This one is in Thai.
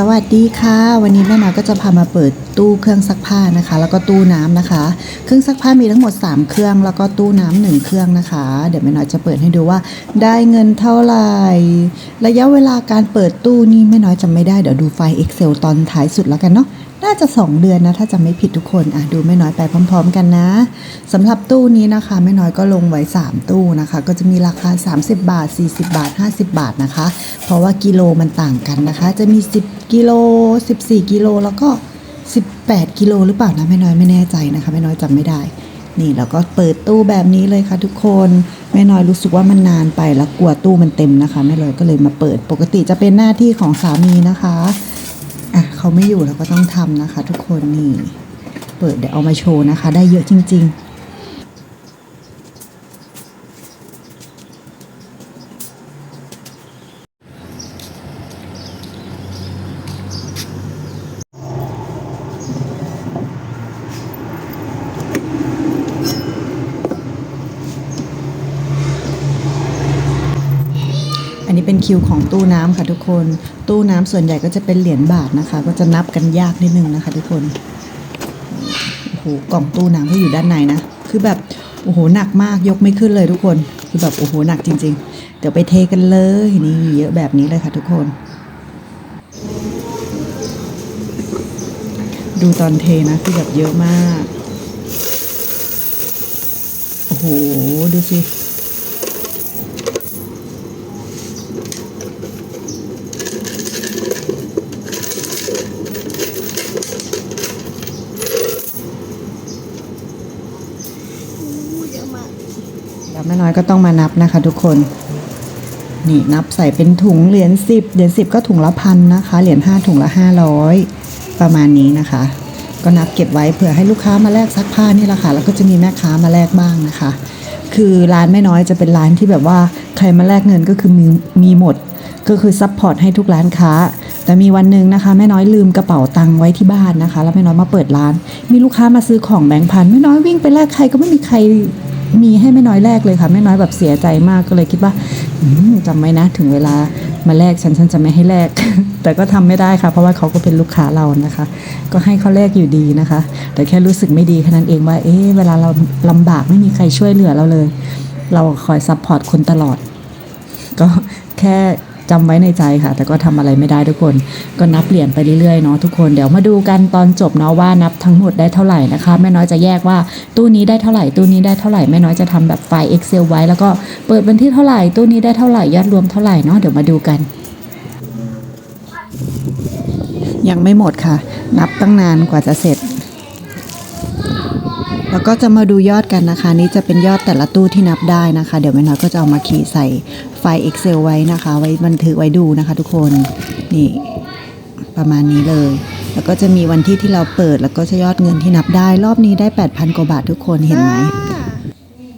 สวัสดีค่ะ วันนี้แม่น้อยก็จะพามาเปิดตู้เครื่องซักผ้านะคะ แล้วก็ตู้น้ำนะคะ เครื่องซักผ้ามีทั้งหมด 3 เครื่องแล้วก็ตู้น้ำหนึ่งเครื่องนะคะ เดี๋ยวแม่น้อยจะเปิดให้ดูว่า ได้เงินเท่าไหร่ ระยะเวลาการเปิดตู้นี่แม่น้อยจำไม่ได้เดี๋ยวดูไฟล์ Excel ตอนท้ายสุดแล้วกันเนาะน่าจะ 2 เดือนนะ ถ้าจำไม่ผิดทุกคนอะดูแม่น้อยไปพร้อม ๆ กันนะสำหรับตู้นี้นะคะแม่น้อยก็ลงไว้ 3 ตู้นะคะ ก็จะมีราคา 30 บาท 40 บาท 50 บาทนะคะ เพราะว่ากิโลมันต่างกันนะคะ จะมี 10 กิโล 14 กิโลแล้วก็ 18 กิโลหรือเปล่านะแม่น้อยไม่แน่ใจนะคะแม่น้อยจำไม่ได้นี่แล้วก็เปิดตู้แบบนี้เลยค่ะทุกคนแม่น้อยรู้สึกว่ามันนานไปแล้วกลัวตู้มันเต็มนะคะแม่น้อยก็เลยมาเปิดปกติจะเป็นหน้าที่ของสามีนะคะ เขาไม่อยู่เราก็ต้องทำนะคะ ทุกคนนี่ เปิดเดี๋ยวเอามาโชว์นะคะ ได้เยอะจริง ๆ นี้เป็นคิวของตู้น้ำค่ะทุกคน ตู้น้ำส่วนใหญ่ก็จะเป็นเหรียญบาทนะคะ ก็จะนับกันยากนิดนึงนะคะ ทุกคนโอ้โหกล่องตู้น้ำก็อยู่ด้านในนะคือแบบโอ้โหหนักมากยกไม่ขึ้นเลยทุกคนคือแบบโอ้โหหนักจริง ๆ เดี๋ยวไปเทกันเลยนี่เยอะแบบนี้เลยค่ะทุกคน ดูตอนเทนะคือแบบเยอะมากโอ้โหดูสิ แล้วแม่น้อยก็ต้องมานับนะคะทุกคน นี่นับใส่เป็นถุงเหรียญสิบเหรียญสิบก็ถุงละพันนะคะ เหรียญห้าถุงละห้าร้อยประมาณนี้นะคะ ก็นับเก็บไว้เผื่อให้ลูกค้ามาแลกซักผ้านี่แหละค่ะ แล้วก็จะมีแม่ค้ามาแลกบ้างนะคะ คือร้านแม่น้อยจะเป็นร้านที่แบบว่าใครมาแลกเงินก็คือมีมีหมด ก็คือซัพพอร์ตให้ทุกร้านค้า แต่มีวันหนึ่งนะคะแม่น้อยลืมกระเป๋าตังค์ไว้ที่บ้านนะคะ แล้วแม่น้อยมาเปิดร้าน มีลูกค้ามาซื้อของแบงค์พันแม่น้อยวิ่งไปแลกใครก็ไม่มีใครมีให้แม่น้อยแลกเลยค่ะแม่น้อยแบบเสียใจมากก็เลยคิดว่าจำไว้นะถึงเวลามาแลกฉันฉันจะไม่ให้แลกแต่ก็ทำไม่ได้ค่ะ เพราะว่าเขาก็เป็นลูกค้าเรานะคะ ก็ให้เขาแลกอยู่ดีนะคะ แต่แค่รู้สึกไม่ดีแค่นั้นเองว่าเอ๊ะเวลาเราลำบากไม่มีใครช่วยเหลือเราเลย เราคอยซัพพอร์ตคนตลอด ก็แค่ จำไว้ในใจค่ะ แต่ก็ทำอะไรไม่ได้ทุกคน ก็นับเหรียญไปเรื่อยๆเนาะทุกคนเดี๋ยวมาดูกันตอนจบเนาะว่านับทั้งหมดได้เท่าไหร่นะคะแม่น้อยจะแยกว่าตู้นี้ได้เท่าไหร่ตู้นี้ได้เท่าไหร่แม่น้อยจะทำแบบไฟล์ Excel ไว้ แล้วก็เปิดวันที่เท่าไหร่ตู้นี้ได้เท่าไหร่ยอดรวมเท่าไหร่เนาะเดี๋ยวมาดูกันยังไม่หมดค่ะ นับตั้งนานกว่าจะเสร็จ แล้วก็จะมาดูยอดกันนะคะ นี่จะเป็นยอดแต่ละตู้ที่นับได้นะคะ เดี๋ยวแม่น้อยก็จะเอามาขีดใส่ไฟล์ Excel ไว้นะคะ ไว้บันทึกไว้ดูนะคะ ทุกคนนี่ประมาณนี้เลย แล้วก็จะมีวันที่ที่เราเปิด แล้วก็จะยอดเงินที่นับได้ รอบนี้ได้ 8,000 กว่าบาททุกคนเห็นไหม